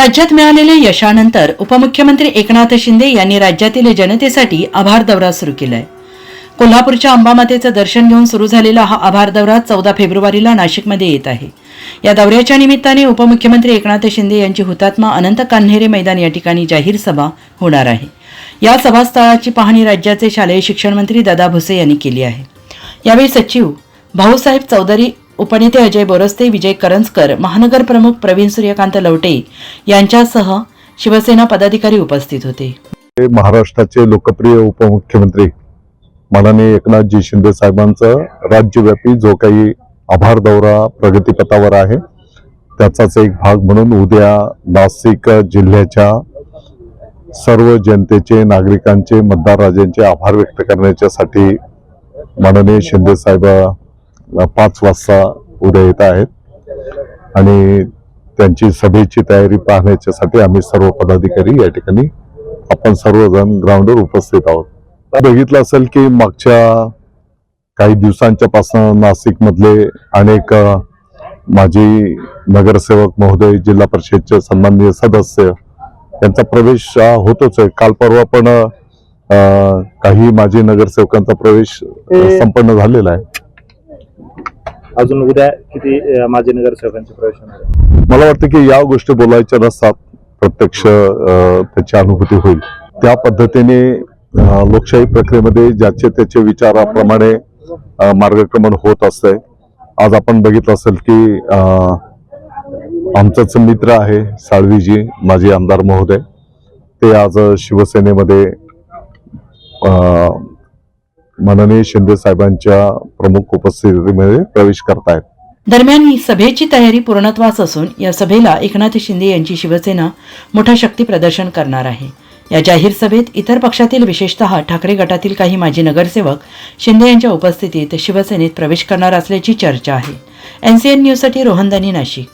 राज्यात मिळालेल्या यशानंतर उपमुख्यमंत्री एकनाथ शिंदे यांनी राज्यातील जनतेसाठी आभार दौरा सुरू केलाय. कोल्हापूरच्या अंबामातेचं दर्शन घेऊन सुरू झालेला हा आभार दौरा चौदा फेब्रुवारीला नाशिकमध्ये येत आहे. या दौऱ्याच्या निमित्ताने उपमुख्यमंत्री एकनाथ शिंदे यांची हुतात्मा अनंत कान्हेरे मैदान या ठिकाणी जाहीर सभा होणार आहे. या सभास्थळाची पाहणी राज्याचे शालेय शिक्षण मंत्री दादा भुसे यांनी केली आहे. यावेळी सचिव भाऊसाहेब चौधरी उपनेते अजय बोरस्ते विजय करंजकर महानगर प्रमुख प्रवीण सूर्यकांत लवटे यांच्यासह शिवसेना पदाधिकारी उपस्थित होते. हे महाराष्ट्राचे लोकप्रिय उपमुख्यमंत्री माननीय एकनाथजी शिंदे साहेबांचा राज्यव्यापी जो काही आभार दौरा प्रगतीपथावर आहे त्याचाच एक भाग म्हणून उद्या नाशिक जिल्ह्याच्या सर्व जनतेचे नागरिकांचे मतदार राजांचे आभार व्यक्त करण्याच्यासाठी माननीय शिंदे साहेब पाच वाजता उद्या येत आहेत. आणि त्यांची सभेची तयारी पाहण्याच्यासाठी आम्ही सर्व पदाधिकारी या ठिकाणी आपण सर्वजण ग्राउंडवर उपस्थित आहोत. बघितलं असेल की मागच्या काही दिवसांच्या पासून नाशिक मधले अनेक माजी नगरसेवक महोदय जिल्हा परिषदचे सन्माननीय सदस्य यांचा प्रवेश होतोच आहे. काल परवा पण काही माजी नगरसेवकांचा प्रवेश संपन्न झालेला आहे. अजून उद्या किती माजी नगरसेवकांचे प्रवेश होणार आहे? मला वाटतं की या गोष्टी बोलायच्या नसतात. प्रत्यक्ष त्याची अनुभूती होईल. त्या पद्धतीने लोकशाही प्रक्रियेमध्ये ज्याचे त्याचे विचाराप्रमाणे मार्गक्रमण होत असतंय. आज आपण बघितलं असेल की आमचाच मित्र आहे साळवीजी माजी आमदार महोदय. ते आज शिवसेनेमध्ये माननीय शिंदे साहेबांच्या प्रमुख उपस्थितीमध्ये प्रवेश करतायत. दरम्यान ही सभेची तयारी पूर्णत्वास असून या सभेला एकनाथ शिंदे यांची शिवसेना मोठा शक्ती प्रदर्शन करणार आहे. या जाहीर सभेत इतर पक्षातील विशेषतः ठाकरे गटातील काही माजी नगरसेवक शिंदे यांच्या उपस्थितीत शिवसेनेत प्रवेश करणार असल्याची चर्चा आहे. एनसीएन न्यूजसाठी रोहनदानी नाशिक.